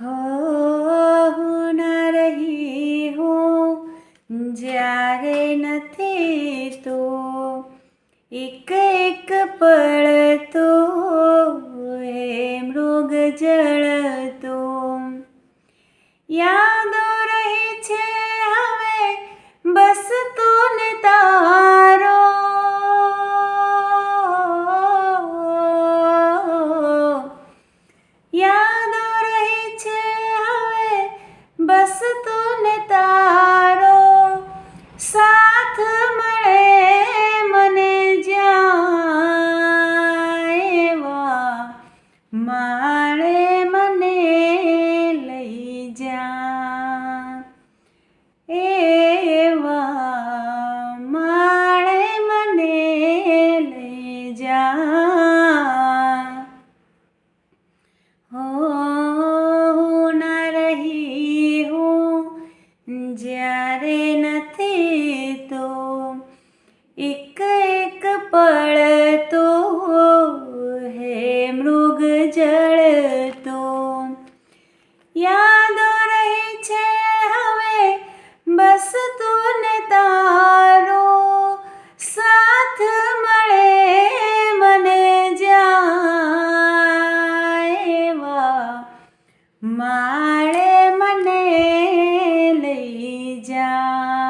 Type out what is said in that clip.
હો ના રહી હું જ્યારે નથી તો એક એક પળ તો હે મૃગ જળતો યાદો હસતો ને તારો સાથ મળે મને જ્યાં એવા મારે મને લઈ જા. એ જ્યારે નથી તો એક એક પડતો હે મૃગ જળતો. યાદો રહી છે હવે બસ તું તારો, સાથ મળે મને જ્યાં માળે 家。